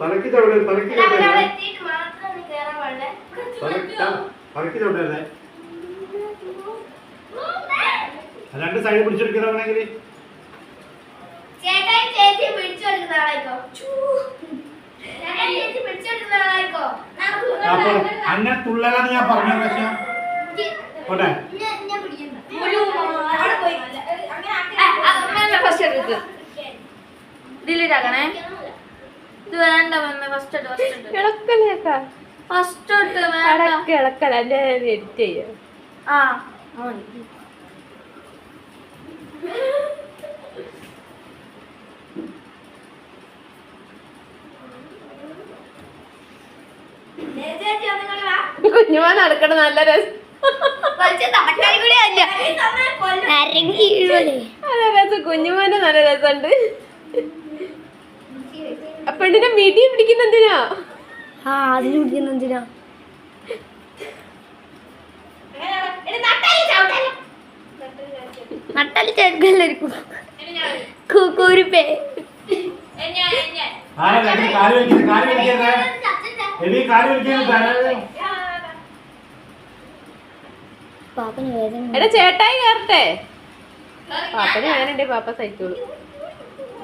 തലക്ക് ചവിടരുത് തലക്ക് തലക്ക് ചവിടരുത് രണ്ട് സൈഡ് പിടിച്ചെടുക്കണമെങ്കിൽ ചേട്ടായി ചേച്ചി പിടിച്ചെടുക്കുന്ന ആളായിക്കോ ചേട്ടായി ചേച്ചി പിടിച്ചെടുക്കുന്ന ആളായിക്കോ അപ്പൊ അങ്ങനെ തുള്ളലാണ് ഞാൻ പറഞ്ഞ പക്ഷേ പോട്ടെ ഞാൻ ഇത് വേണ്ട ഫസ്റ്റ് ഇട്ട് ഫസ്റ്റ് ഇട്ട് ഇളക്കലേക്കാ ഫസ്റ്റ് ഇട്ട് വേണ്ട. അടക്ക് ഇളക്കല. അല്ലേ എഡിറ്റ് ചെയ്യാം. ആ കുഞ്ഞുമാൻ നടക്കണ നല്ല രസം. അല്ല രസം. കുഞ്ഞുമാന്റെ നല്ല രസമുണ്ട്. ആ പെണ്ണിന്റെ മിടി പിടിക്കുന്ന എന്തിനാ? ആ അതിന് പിടിക്കുന്ന എന്തിനാ? നട്ടാലി ചേർക്കല്ലായിരിക്കും പാപ്പന് വേദന എടാ ചേട്ടായി കേറട്ടെ? പാപ്പന് വേദന പാപ്പ സഹിച്ചോളൂ.